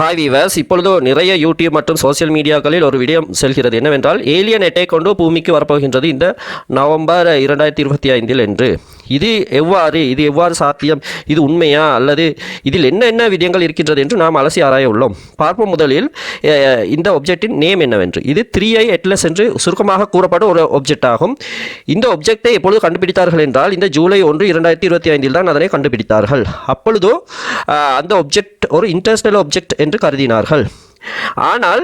Hi viewers இப்பொழுது நிறைய YouTube மற்றும் சோஷியல் மீடியாக்களில் ஒரு விடயம் செல்கிறது. என்னவென்றால் ஏலியன் எட்டை கொண்டு பூமிக்கு வரப்போகின்றது இந்த நவம்பர் இரண்டாயிரத்தி இருபத்தி ஐந்தில் என்று. இது எவ்வாறு இது எவ்வாறு சாத்தியம் இது உண்மையா அல்லது இதில் என்ன என்ன விடயங்கள் இருக்கின்றது என்று நாம் அலசி ஆராய உள்ளோம். பார்ப்போம் முதலில் இந்த ஒப்ஜெக்டின் நேம் என்னவென்று. இது த்ரீ ஐ எட்லஸ் என்று சுருக்கமாக கூறப்படும் ஒரு ஒப்ஜெக்ட் ஆகும். இந்த ஒப்ஜெக்டை எப்பொழுது கண்டுபிடித்தார்கள் என்றால் இந்த ஜூலை ஒன்று இரண்டாயிரத்தி இருபத்தி ஐந்தில் தான் அதனை கண்டுபிடித்தார்கள். அப்பொழுதோ அந்த ஒப்ஜெக்ட் ஒரு இன்டர்நேஷனல் ஆப்ஜெக்ட் என்று கருதினார்கள். ஆனால்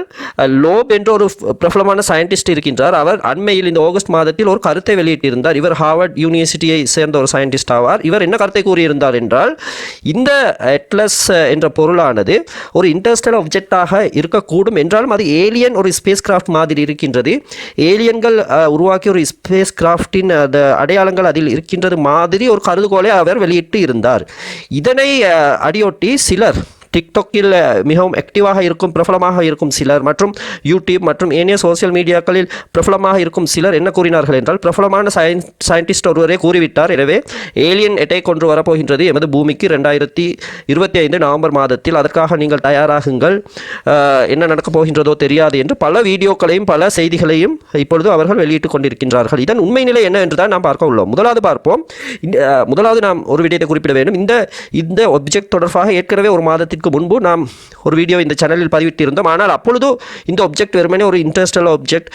லோப் என்ற ஒரு பிரபலமான சயின்டிஸ்ட் இருக்கின்றார். அவர் அண்மையில் இந்த ஆகஸ்ட் மாதத்தில் ஒரு கருத்தை வெளியிட்டிருந்தார். இவர் ஹார்வர்ட் யூனிவர்சிட்டியை சேர்ந்த ஒரு சயின்டிஸ்ட் ஆவார். இவர் என்ன கருத்தை கூறியிருந்தார் என்றால் இந்த அட்லஸ் என்ற பொருளானது ஒரு இன்டர்ஸ்டல் ஆப்ஜெக்டாக இருக்கக்கூடும் என்றாலும் அது ஏலியன் ஒரு ஸ்பேஸ் கிராஃப்ட் மாதிரி இருக்கின்றது. ஏலியன்கள் உருவாக்கிய ஒரு ஸ்பேஸ் கிராஃப்டின் அந்த அடையாளங்கள் அதில் இருக்கின்றது மாதிரி ஒரு கருதுகோளை அவர் வெளியிட்டு இருந்தார். இதனை அடியொட்டி சிலர் டிக்டாக்கில் மிகவும் ஆக்டிவாக இருக்கும் பிரபலமாக இருக்கும் சிலர் மற்றும் யூடியூப் மற்றும் ஏனைய சோஷியல் மீடியாக்களில் பிரபலமாக இருக்கும் சிலர் என்ன கூறினார்கள் என்றால் பிரபலமான சயின்ஸ் சயின்டிஸ்ட் ஒருவரே கூறிவிட்டார். எனவே ஏலியன் எட்டை கொண்டு வரப்போகின்றது எமது பூமிக்கு ரெண்டாயிரத்தி இருபத்தி ஐந்து நவம்பர் மாதத்தில். அதற்காக நீங்கள் தயாராகுங்கள். என்ன நடக்கப் போகின்றதோ தெரியாது என்று பல வீடியோக்களையும் பல செய்திகளையும் இப்பொழுது அவர்கள் வெளியிட்டுக் கொண்டிருக்கின்றார்கள். இதன் உண்மை நிலை என்ன என்று தான் நாம் பார்க்க உள்ளோம். முதலாவது பார்ப்போம். முதலாவது நாம் ஒரு விடயத்தை குறிப்பிட வேண்டும். இந்த இந்த ஒப்ஜெக்ட் தொடர்பாக ஏற்கனவே ஒரு மாதத்தில் மாதத்திற்கு முன்பு நாம் ஒரு வீடியோ இந்த சேனலில் பதிவிட்டிருந்தோம். ஆனால் அப்பொழுதும் இந்த ஒப்ஜெக்ட் வெறுமனே ஒரு இன்டர்ஸ்டல் ஆப்ஜெக்ட்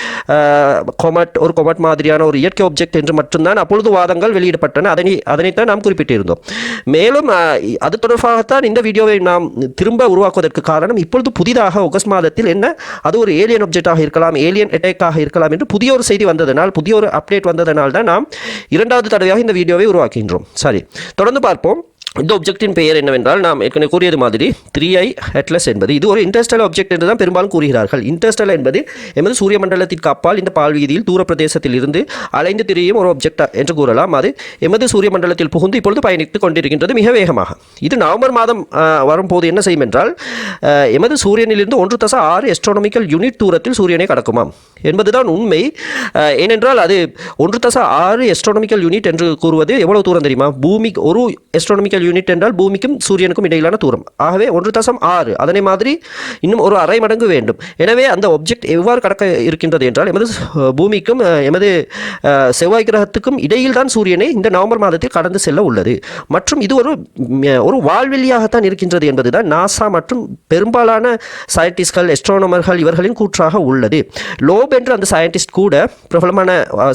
கொமட் ஒரு கொமட் மாதிரியான ஒரு இயற்கை ஒப்ஜெக்ட் என்று மட்டும்தான் அப்பொழுது வாதங்கள் வெளியிடப்பட்டன. அதனை அதனைத்தான் நாம் குறிப்பிட்டிருந்தோம். மேலும் அது தொடர்பாகத்தான் இந்த வீடியோவை நாம் திரும்ப உருவாக்குவதற்கு காரணம் இப்பொழுது புதிதாக ஆகஸ்ட் மாதத்தில் என்ன அது ஒரு ஏலியன் ஆப்ஜெக்டாக இருக்கலாம் ஏலியன் அட்டாக்காக இருக்கலாம் என்று புதிய ஒரு செய்தி வந்ததனால் புதிய ஒரு அப்டேட் வந்ததனால் தான் நாம் இரண்டாவது தடவையாக இந்த வீடியோவை உருவாக்குகின்றோம். சரி தொடர்ந்து பார்ப்போம். இந்த ஒப்ஜெக்டின் பெயர் என்னவென்றால் நாம் ஏற்கனவே கூறியது மாதிரி த்ரீ ஐ அட்லஸ் என்பது இது ஒரு இன்டர்ஸ்டல் ஒப்ஜெக்ட் என்று தான் பெரும்பாலும் கூறுகிறார்கள். இன்டர்ஸ்டல் என்பது எமது சூரிய மண்டலத்திற்கு அப்பால் இந்த பால்வீதியில் தூர பிரதேசத்தில் இருந்து அலைந்து திரியும் ஒரு ஆப்ஜெக்ட் என்று கூறலாம். அது எமது சூரிய மண்டலத்தில் புகுந்து இப்பொழுது பயணித்துக் கொண்டிருக்கின்றது மிக வேகமாக. இது நவம்பர் மாதம் வரும்போது என்ன செய்யும் என்றால் எமது சூரியனிலிருந்து ஒன்று தச ஆறு எஸ்ட்ரானமிக்கல் யூனிட் தூரத்தில் சூரியனை கடக்குமாம். என்பதுதான் உண்மை. ஏனென்றால் அது ஒன்று தச ஆறு எஸ்ட்ரானமிக்கல் யூனிட் என்று கூறுவது எவ்வளவு தூரம் தெரியுமா? பூமி ஒரு எஸ்ட்ரானமிக்கல் யூனிட் என்றால் பூமிக்கும் சூரியனுக்கும் இடையிலான தூரம். ஆகவே ஒன்று தசம் ஆறு. அதனை மாதிரி இன்னும் ஒரு அரை மடங்கு வேண்டும். எனவே அந்த ஒப்ஜெக்ட் எவ்வாறு கடக்க இருக்கின்றது என்றால் எமது பூமிக்கும் எமது செவ்வாய் கிரகத்துக்கும் இடையில் தான் சூரியனை இந்த நவம்பர் மாதத்தில் கடந்து செல்ல உள்ளது. மற்றும் இது ஒரு ஒரு வால்வெளியாகத்தான் இருக்கின்றது என்பதுதான் நாசா மற்றும் பெரும்பாலான சயின்டிஸ்ட்கள் எஸ்ட்ரானமர்கள் இவர்களின் கூற்றாக உள்ளது. லோப் என்று அந்த சயின்டிஸ்ட் கூட பிரபலமான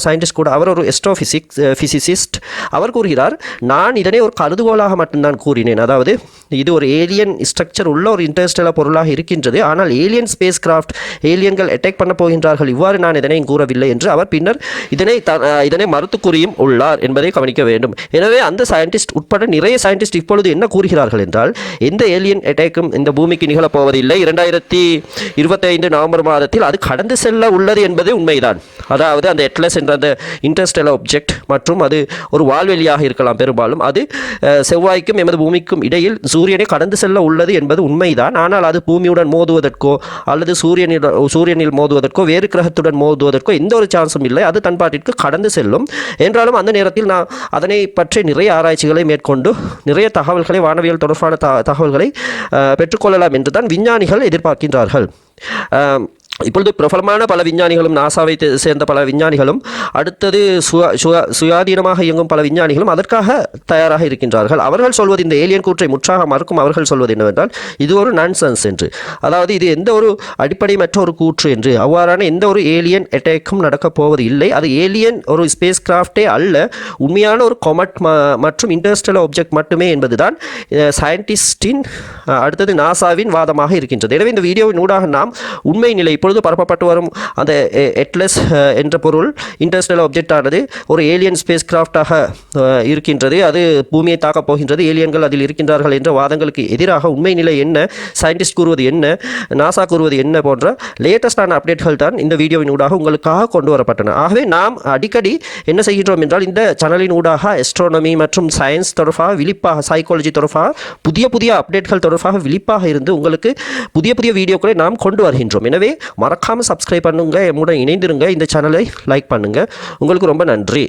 சயின்டிஸ்ட் கூட அவர் ஒரு எஸ்ட்ரோபிசிக்ஸ் ஃபிசிசிஸ்ட் அவர் கூறுகிறார் நான் இதனை ஒரு கருதுகோளாக மட்டும்தான் கூறினேன். அதாவது இது ஒரு ஏலியன் ஸ்ட்ரக்சர் உள்ள ஒரு இன்டர்ஸ்டெல பொருளாக இருக்கின்றது. ஆனால் ஏலியன் ஸ்பேஸ் கிராஃப்ட் ஏலியன்கள் அட்டாக் பண்ண போகின்றார்கள். இவ்வாறு நான் இதனை கூறவில்லை என்று அவர் பின்னர் இதனை த- இதனை மறுத்து கூறியும் உள்ளார் என்பதை கவனிக்க வேண்டும். எனவே அந்த சயின்டிஸ்ட் உட்பட நிறைய சயின்டிஸ்ட் இப்பொழுது என்ன கூறுகிறார்கள் என்றால் எந்த ஏலியன் அட்டாக்கும் இந்த பூமிக்கு நிகழப்போவதில்லை. இரண்டாயிரத்தி இருபத்தைந்து நவம்பர் மாதத்தில் அது கடந்து செல்ல உள்ளது என்பது உண்மைதான். அதாவது அந்த எட்லஸ் என்ற அந்த இன்டர்ஸ்டெலர் ஒப்ஜெக்ட் மற்றும் அது ஒரு வால்வெளியாக இருக்கலாம். பெரும்பாலும் அது அஹ், செவ்வாய்க்கும் எமது பூமிக்கும் இடையில் சூரியனை கடந்து செல்ல உள்ளது என்பது உண்மைதான். ஆனால் அது பூமியுடன் மோதுவதற்கோ அல்லது சூரியனில் சூரியனில் மோதுவதற்கோ வேறு கிரகத்துடன் மோதுவதற்கோ எந்த ஒரு சான்ஸும் இல்லை. அது தன் பாட்டிற்கு கடந்து செல்லும். என்றாலும் அந்த நேரத்தில் நான் அதனை பற்றி நிறைய ஆராய்ச்சிகளை மேற்கொண்டு நிறைய தகவல்களை வானவியல் தொடர்பான த தகவல்களை பெற்றுக்கொள்ளலாம் என்று தான் விஞ்ஞானிகள் எதிர்பார்க்கின்றார்கள். இப்பொழுது பிரபலமான பல விஞ்ஞானிகளும் நாசாவை சேர்ந்த பல விஞ்ஞானிகளும் அடுத்தது சுயாதீனமாக இயங்கும் பல விஞ்ஞானிகளும் அதற்காக தயாராக இருக்கின்றார்கள். அவர்கள் சொல்வது இந்த ஏலியன் கூற்றை முற்றாக மறுக்கும் அவர்கள் சொல்வது என்னவென்றால் இது ஒரு நான்சன்ஸ் என்று. அதாவது இது எந்த ஒரு அடிப்படைமற்ற ஒரு கூற்று என்று. அவ்வாறான எந்த ஒரு ஏலியன் அட்டேக்கும் நடக்கப் போவது இல்லை. அது ஏலியன் ஒரு ஸ்பேஸ் கிராஃப்டே அல்ல. உண்மையான ஒரு கொமட் மற்றும் இண்டஸ்ட்ரியல் ஆப்ஜெக்ட் மட்டுமே என்பதுதான் சயின்டிஸ்டின் அடுத்தது நாசாவின் வாதமாக இருக்கின்றது. எனவே இந்த வீடியோவின் ஊடாக நாம் உண்மை நிலை இப்பொழுது பரப்பப்பட்டு வரும் அந்த எட்லஸ் என்ற பொருள் இன்டர்ஸ்டல் ஆப்ஜெக்ட் ஆனது ஒரு ஏலியன் ஸ்பேஸ் கிராஃப்டாக இருக்கின்றது. அது பூமியை தாக்கப் போகின்றது. ஏலியன்கள் அதில் இருக்கின்றார்கள் என்ற வாதங்களுக்கு எதிராக உண்மை நிலை என்ன சயின்டிஸ்ட் கூறுவது என்ன நாசா கூறுவது என்ன போன்ற லேட்டஸ்டான அப்டேட்கள் தான் இந்த வீடியோவின் ஊடாக உங்களுக்காக கொண்டு வரப்பட்டன. ஆகவே நாம் அடிக்கடி என்ன செய்கின்றோம் என்றால் இந்த சேனலின் ஊடாக எஸ்ட்ரானமி மற்றும் சயின்ஸ் தொடர்பாக விழிப்பாக சைக்காலஜி தொடர்பாக புதிய புதிய அப்டேட்கள் தொடர்பாக விழிப்பாக இருந்து உங்களுக்கு புதிய புதிய வீடியோக்களை நாம் கொண்டு வருகின்றோம். எனவே மறக்காமல் சப்ஸ்கிரைப் பண்ணுங்கள் எம்முடன் இணைந்திருங்க. இந்த சேனலை லைக் பண்ணுங்கள் உங்களுக்கு ரொம்ப நன்றி.